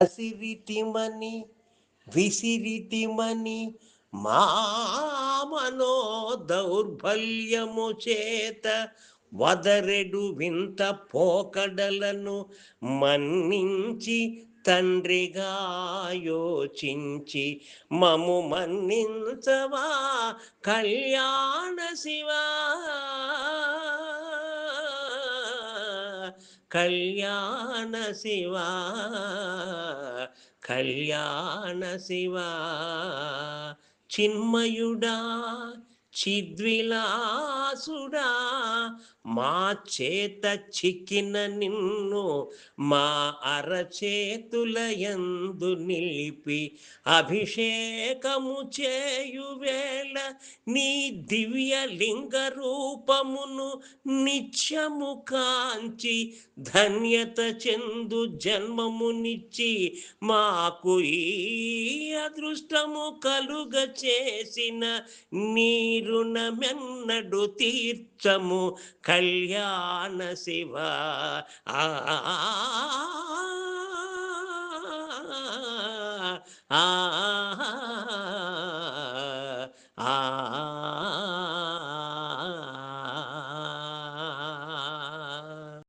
సిరితిమని విసిరితిమని మా మనో దౌర్బల్యము చేత వదరెడు వింత పోకడలను మన్నించి తండ్రిగా యోచించి మము మన్నించవా కళ్యాణ శివా? కళ్యాణ శివా? కళ్యాణ శివా చిన్మయుడా చిద్విలాసుడా మా చేత చిక్కిన నిన్ను మా అరచేతుల యందు నిలిపి అభిషేకము చేయువేళ నీ దివ్య లింగ రూపమును నిత్యము కాంచి ధన్యత చెందు జన్మమునిచ్చి మాకు ఈ అదృష్టము కలుగ చేసిన నీ రుణమెన్నడు తీర్చము కళ్యాణ శివ ఆ ఆ ఆ